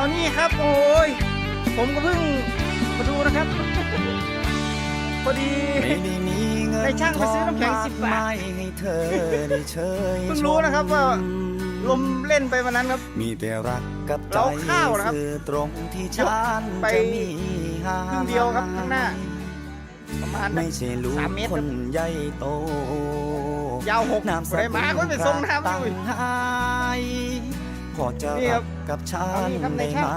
เอานี่ครับ โอ้ยผมก็เพิ่งมาดูนะครับ พอดีไม่ได้มีเงินในช่างไปซื้อน้ำแข็งท10บาทมากมยให้เธอได้เชยเพิ่งรู้นะครับว่าลมเล่นไปวันนั้นครับ มีแต่รักกับใจเราข้าวนะครับสื่อตรงที่ฉันไปจะมีหาครึ่งเดียวครับข้างหน้าประมาณไม่ใช่ลูกสามเมตรคครับนใหญ่โต ยาวหกนามสได้มาก็ไปส่งน้ำตั้อยู่ งให้พอจะนี่ครัรับกกับฉัเอานนี่ครับในได้ช่างไหม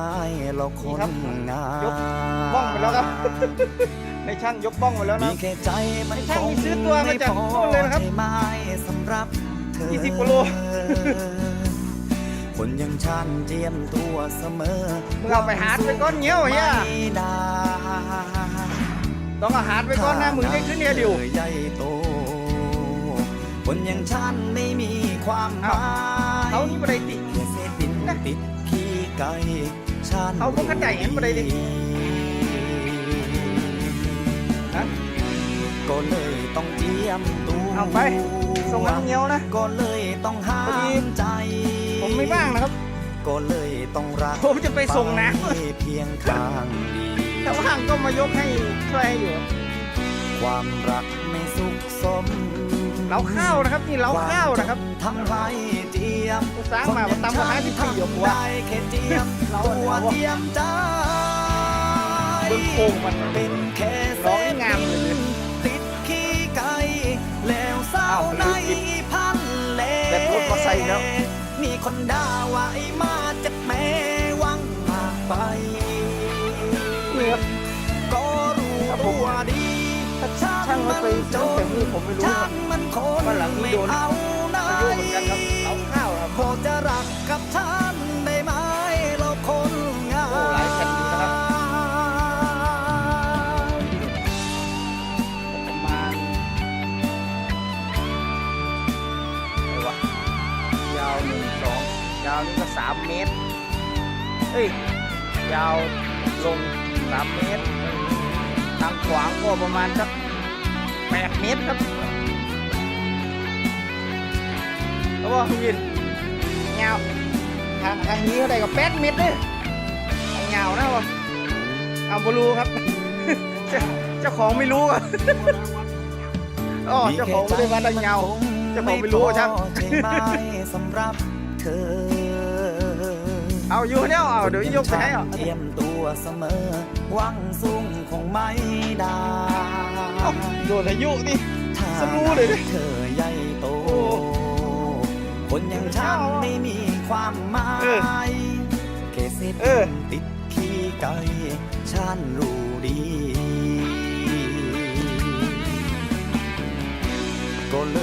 เราคนี่นครับงามยก บ้องไปแล้วครับ ในช่างยกบ้องมาแล้วมีนะ แค่ใจมันในช่างคงนี่ซื้อตัวมาจากไพอนู่นเลยนะครับใช่ไหมสำหรับเธอ20กว่าโลคนอยังฉันเจียมตัวเสมอมึงเอาไปหาดไปก้อนเงี้ยวเฮียไม่ได้ ต้องเอาหาดไปก้อนนะมึงได้ขึ้นเนี่ยเดียวธอใหญ่โต คนอย่างฉันไม่มีความหมายเขานี่บ่ได้ติ แค่เศษดิน ติดขี้ไก่ฉันเขาบ่เข้าใจเห็นบ่ได้ดิฮะก็เลยต้องเจียมตัวเอาไป ส่งน้ำเงี้ยวนะ ก็เลยต้องห้าพอดีมใจ ผมไม่ว่างนะครับ ก็เลยต้องรัก ผมจะไปส่งน้ไปเพียงข้างเดียวถ้าว่างก็มายกให้ช่วยให้อยู่ ความรักไม่สุขสม เราข้าวนะครับนี่เราข้าวนะครับทำให้เจียมกูสร้างมาว่าตามมาห้าสิบปีอยู่วะได้แค่เจียมเราตัวเราเจียมใจเบิ่งโครงมันเป็นแค่ร้องนี่งามเลยติดขี้ไก่แล้วเศร้าอ้าวในลืมปิดพันเลแบบรถมอไซค์แล้วมีคนด่าว่าไอ้มาจากแม่วังมากไปนี่ครับก็รู้ครับผมว่าดี แต่ช่างช่างมัมันนไปจซื้อแต่นนี่ผมไม่รู้คช่ารับงมันคนวันหลังมีไม่โดนเอาไหนอายุเหมือนกันครับเราข้าวครับพอจะรักกับฉันได้ไหมเราคนงามโอ้หลายแผ่นอยู่นะครับประมาณอะไรวะยาวหนึ่งสองยาวนี่ก็สามเมตรเอ้ย ยาวลงสามเมตร ทางขวางก็ประมาณสักแปดเมตรครับแล้วว่าคุณยินยาวทางทางนี้เขาได้กับแปดเมตรเลยทางยาวนะวะเอาบรูครับเจ้าเจ้าของไม่รู้อะอ๋อเจ้าของไม่ได้มาดังเงาเจ้าของไม่รู้อะช่างใช่ไหมสำหรับเธอเอาอยู่เนี่ยเอาเดี๋ยวยกไปให้อะเตรียมตัวเสมอหวังสูงคงไม่ไวนอายุนี่ฉันรู้เลยเธอใหญ่โต คนอย่างฉันไม่มีความหมายเกษตรติดขี้ไก่ฉันรู้ดีก็เลย